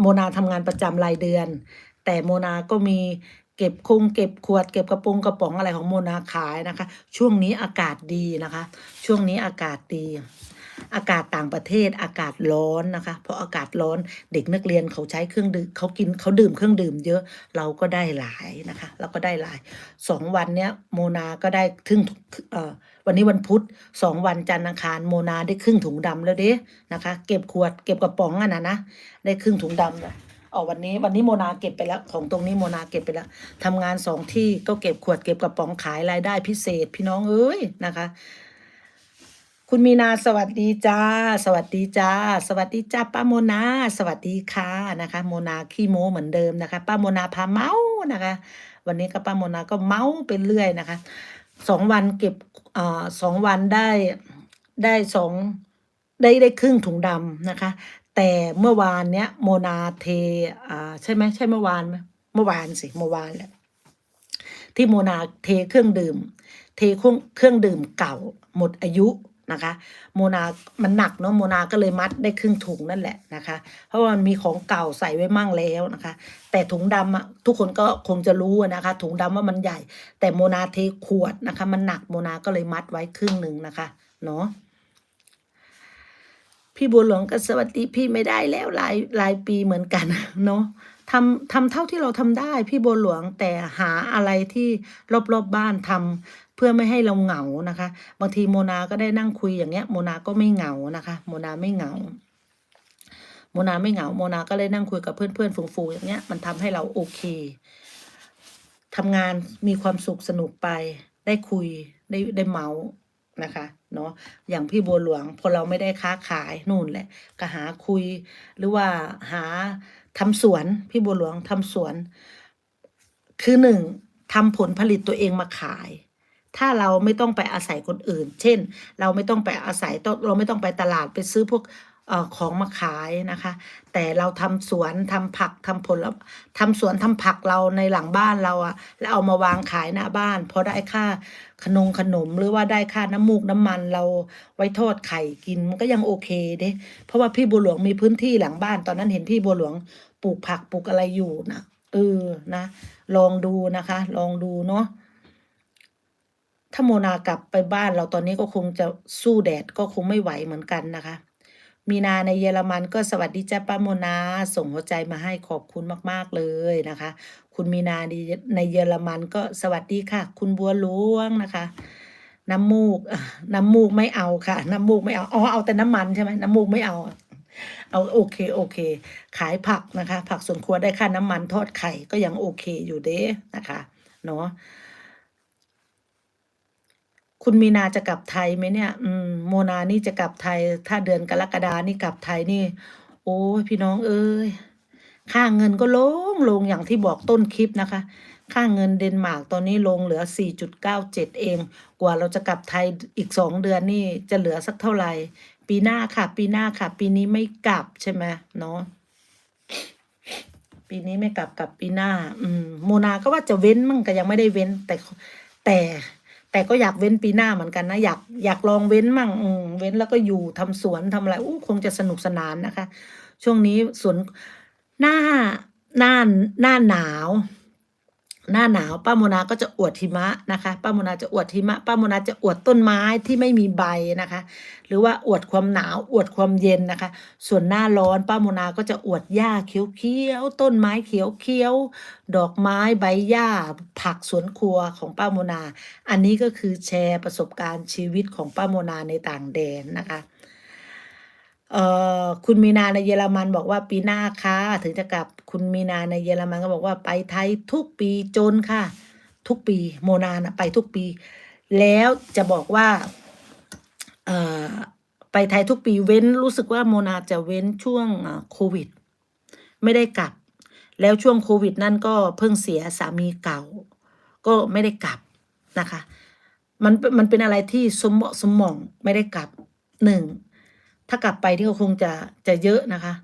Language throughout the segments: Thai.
โมนาทำงานประจำรายเดือน แต่โมนาก็มีเก็บคงเก็บขวด เก็บกระปุงกระป๋องอะไรของโมนาขายนะคะ ช่วงนี้อากาศดีนะคะ ช่วงนี้อากาศดี อากาศต่างประเทศอากาศร้อนนะคะ เพราะอากาศร้อนเด็กนักเรียนเขาใช้เครื่องดื่มเขากินเขาดื่มเครื่องดื่มเยอะเราก็ได้หลายนะคะ เราก็ได้หลายสองวันเนี้ยโมนาก็ได้ครึ่งเอ่อวันนี้วันพุธสองวันจันทร์อังคารโมนาได้ครึ่งถุงดำแล้วเด้นะคะ เก็บขวดเก็บกระป๋องอะนะนะได้ครึ่งถุงดำเลยอ๋อวันนี้วันนี้โมนาเก็บไปแล้ว ของตรงนี้โมนาเก็บไปแล้วทำงานสองที่ก็เก็บขวดเก็บกระป๋องขายรายได้พิเศษ พี่น้องเอ้ยนะคะ คุณมีนาสวัสดีจ้า สวัสดีจ้า สวัสดีจ้าป้าโมนาสวัสดีค่ะนะคะ โมนาขี้โมเหมือนเดิมนะคะ ป้าโมนาพาเมานะคะ วันนี้ก็ป้าโมนาก็เมาไปเรื่อยนะคะสองวันเก็บอ่สองวันได้ได้สองได้ได้ครึ่งถุงดำนะคะ แต่เมื่อวานเนี้ยโมนาเทอ่าใช่ไหมใช่เมื่อวานไหมเมื่อวานสิเมื่อวานแหละที่โมนาเทเครื่องดื่ม เทเครื่องเครื่องดื่มเก่าหมดอายุ นะคะ โมนา มันหนักเนาะโมนาก็เลยมัดได้ครึ่งถุงนั่นแหละนะคะ เพราะว่ามันมีของเก่าใส่ไว้มั่งแล้วนะคะ แต่ถุงดำอะทุกคนก็คงจะรู้นะคะ ถุงดำว่ามันใหญ่ แต่โมนาเทขวดนะคะ มันหนักโมนาก็เลยมัดไว้ครึ่งหนึ่งนะคะ เนาะพี่บัวหลวงก็สวัสดีพี่ไม่ได้แล้วหลายหลายปีเหมือนกันเนาะ ทำทำเท่าที่เราทำได้พี่บัวหลวงแต่หาอะไรที่รอบๆบบ้านทำเพื่อไม่ให้เราเหงานะคะ บางทีโมนาก็ได้นั่งคุยอย่างเงี้ยโมนาก็ไม่เหงานะคะ โมนาไม่เหงา โมนาไม่เหงา โมนาก็เลยนั่งคุยกับเพื่อนๆฝูงๆอย่างเงี้ยมันทำให้เราโอเคทำงานมีความสุขสนุกไป ได้คุยได้ได้เมาส์นะคะเนาะอย่างพี่บัวหลวงพอเราไม่ได้ค้าขายนู่นแหละก็หาคุยหรือว่าหา ทำสวน พี่บัวหลวงทำสวน คือหนึ่งทำผลผลิตตัวเองมาขาย ถ้าเราไม่ต้องไปอาศัยคนอื่น เช่น เราไม่ต้องไปอาศัยเราไม่ต้องไปตลาดไปซื้อพวก ออของมาขายนะคะ แต่เราทำสวนทำผักทำผลทำสวนทำผักเราในหลังบ้านเราอะแล้วเอามาวางขายหน้าบ้านพอได้ค่าขนมขนมหรือว่าได้ค่าน้ำมูกน้ำมันเราไว้ทอดไข่กินมันก็ยังโอเคเด้เพราะว่าพี่บัวหลวงมีพื้นที่หลังบ้าน ตอนนั้นเห็นพี่บัวหลวงปลูกผักปลูกอะไรอยู่นะเออนะ ลองดูนะคะ ลองดูเนาะถ้าโมนากลับไปบ้านเราตอนนี้ก็คงจะสู้แดดก็คงไม่ไหวเหมือนกันนะคะ มีนาในเยอรมันก็สวัสดีจ้าป้าโมนา ส่งหัวใจมาให้ขอบคุณมาก ๆ เลยนะคะ คุณมีนาในเยอรมันก็สวัสดีค่ะ คุณบัวหลวงนะคะ น้ำมูกน้ำมูกไม่เอาค่ะ น้ำมูกไม่เอาอ๋อเอาแต่น้ำมันใช่ไหมน้ำมูกไม่เอาเอาโอเคโอเค ขายผักนะคะ ผักสวนครัวได้ค่าน้ำมันทอดไข่ก็ยังโอเคอยู่เด้นะคะ เนาะ คุณมีนาจะกลับไทยไหมเนี่ย อืม โมนานี่จะกลับไทย ถ้าเดือนกรกฎานี่กลับไทยนี่ โอ้ยพี่น้องเอ้ย ค่าเงินก็ลงลงอย่างที่บอกต้นคลิปนะคะ ค่าเงินเดนมาร์กตอนนี้ลงเหลือ 4.97 เอง กว่าเราจะกลับไทยอีกสองเดือนนี่จะเหลือสักเท่าไหร่ ปีหน้าค่ะ ปีหน้าค่ะ ปีนี้ไม่กลับใช่ไหมเนาะ ปีนี้ไม่กลับกลับปีหน้า อืม โมนาก็ว่าจะเว้นมั่งก็ยังไม่ได้เว้นแต่แต่ แต่ก็อยากเว้นปีหน้าเหมือนกันนะ อยากอยากลองเว้นมั่งเว้นแล้วก็อยู่ทำสวนทำอะไรอู้คงจะสนุกสนานนะคะ ช่วงนี้สวนหน้าหน้าหน้าหนาว หน้าหนาวป้าโมนาก็จะอวดหิมะนะคะ ป้าโมนาจะอวดหิมะ ป้าโมนาจะอวดต้นไม้ที่ไม่มีใบนะคะ หรือว่าอวดความหนาวอวดความเย็นนะคะ ส่วนหน้าร้อนป้าโมนาก็จะอวดหญ้าเขียวๆต้นไม้เขียวๆดอกไม้ใบหญ้าผักสวนครัวของป้าโมนา อันนี้ก็คือแชร์ประสบการณ์ชีวิตของป้าโมนาในต่างแดนนะคะ เอ่อคุณมีนาในเยอรมันบอกว่าปีหน้าค่ะถึงจะกลับคุณมีนาในเยอรมันก็บอกว่าไปไทยทุกปีจนค่ะ ทุกปีโมนานะไปทุกปี แล้วจะบอกว่าเอ่อไปไทยทุกปีเว้นรู้สึกว่าโมนาจะเว้นช่วงโควิด ไม่ได้กลับ แล้วช่วงโควิดนั่นก็เพิ่งเสียสามีเก่า ก็ไม่ได้กลับนะคะ มันมันเป็นอะไรที่สมเหมาะสมหมองไม่ได้กลับหนึ่ง ถ้ากลับไปที่เขาคงจะจะเยอะนะคะ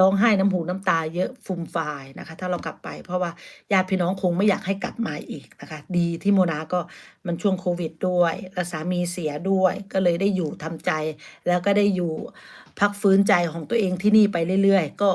ร้องไห้น้ำหูน้ำตาเยอะฟุมฟายนะคะ ถ้าเรากลับไป เพราะว่าญาติพี่น้องคงไม่อยากให้กลับมาอีกนะคะ ดีที่โมนาก็มันช่วงโควิดด้วยและสามีเสียด้วย ก็เลยได้อยู่ทำใจ แล้วก็ได้อยู่พักฟื้นใจของตัวเองที่นี่ไปเรื่อย ๆ ก็